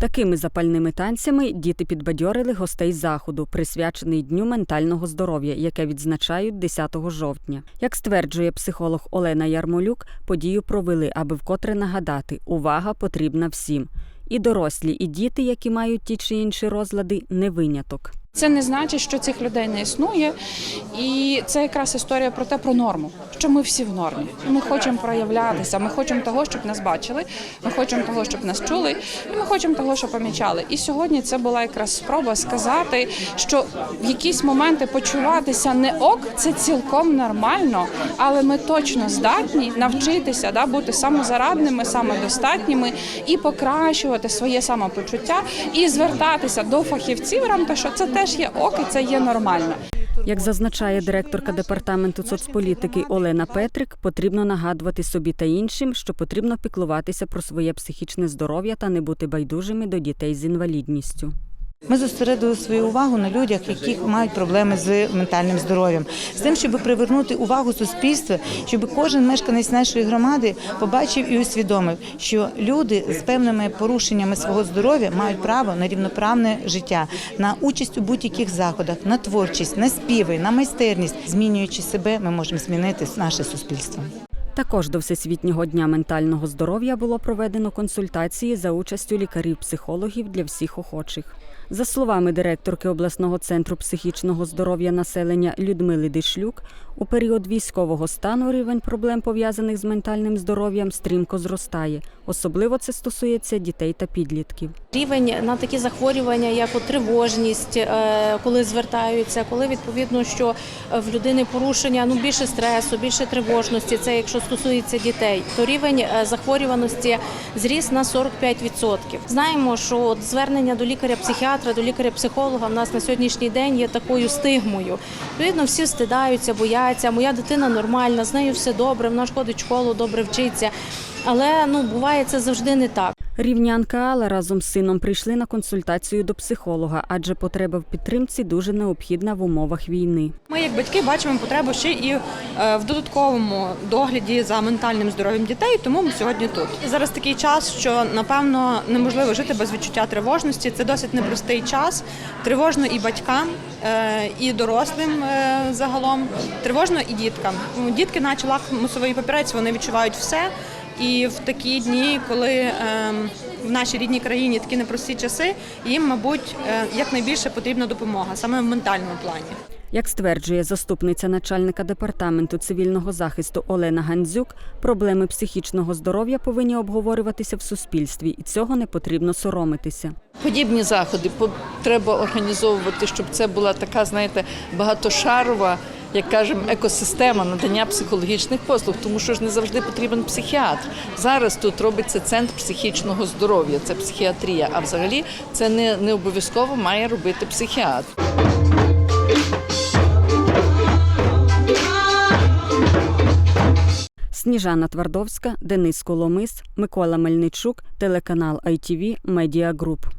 Такими запальними танцями діти підбадьорили гостей заходу, присвячений Дню ментального здоров'я, яке відзначають 10 жовтня. Як стверджує психолог Олена Ярмолюк, подію провели, аби вкотре нагадати, увага потрібна всім. І дорослі, і діти, які мають ті чи інші розлади, не виняток. Це не значить, що цих людей не існує, і це якраз історія про те, про норму, що ми всі в нормі. Ми хочемо проявлятися, ми хочемо того, щоб нас бачили, ми хочемо того, щоб нас чули, і ми хочемо того, щоб помічали. І сьогодні це була якраз спроба сказати, що в якісь моменти почуватися не ок, це цілком нормально, але ми точно здатні навчитися да, бути самозарадними, самодостатніми і покращувати своє самопочуття і звертатися до фахівців, рамта, що це теж є ок, і це є нормально. Як зазначає директорка департаменту соцполітики Олена Петрик, потрібно нагадувати собі та іншим, що потрібно піклуватися про своє психічне здоров'я та не бути байдужими до дітей з інвалідністю. Ми зосередили свою увагу на людях, які мають проблеми з ментальним здоров'ям, з тим, щоб привернути увагу суспільства, щоб кожен мешканець нашої громади побачив і усвідомив, що люди з певними порушеннями свого здоров'я мають право на рівноправне життя, на участь у будь-яких заходах, на творчість, на співи, на майстерність. Змінюючи себе, ми можемо змінити наше суспільство. Також до Всесвітнього дня ментального здоров'я було проведено консультації за участю лікарів-психологів для всіх охочих. За словами директорки обласного центру психічного здоров'я населення Людмили Дишлюк, у період військового стану рівень проблем пов'язаних з ментальним здоров'ям стрімко зростає. Особливо це стосується дітей та підлітків. Рівень на такі захворювання, як от тривожність, е, коли звертаються, коли відповідно, що в людини порушення ну більше стресу, більше тривожності. Це якщо стосується дітей, то рівень е, захворюваності зріс на 45%. Знаємо, що от звернення до лікаря-психіатра, до лікаря-психолога в нас на сьогоднішній день є такою стигмою. Відповідно, всі стидаються, бояться. Моя дитина нормальна, з нею все добре, вона ж ходить в школу, добре вчиться. Але ну буває це завжди не так. Рівнянка Алла разом з сином прийшли на консультацію до психолога, адже потреба в підтримці дуже необхідна в умовах війни. Ми, як батьки, бачимо потребу ще і е, в додатковому догляді за ментальним здоров'ям дітей, тому ми сьогодні тут. Зараз такий час, що напевно неможливо жити без відчуття тривожності. Це досить непростий час. Тривожно і батькам, е, і дорослим е, загалом, тривожно і діткам. Дітки, наче лакмусовий папірець, вони відчувають все. І в такі дні, коли ем, в нашій рідній країні такі непрості часи, їм, мабуть, е, якнайбільше потрібна допомога саме в ментальному плані. Як стверджує заступниця начальника департаменту цивільного захисту Олена Гандзюк, проблеми психічного здоров'я повинні обговорюватися в суспільстві, і цього не потрібно соромитися. Подібні заходи по- треба організовувати, щоб це була така, знаєте, багатошарова, як кажемо, екосистема надання психологічних послуг, тому що ж не завжди потрібен психіатр. Зараз тут робиться центр психічного здоров'я, це психіатрія. А взагалі це не, не обов'язково має робити психіатр. Сніжана Твардовська, Денис Коломис, Микола Мельничук, телеканал ITV Media Group.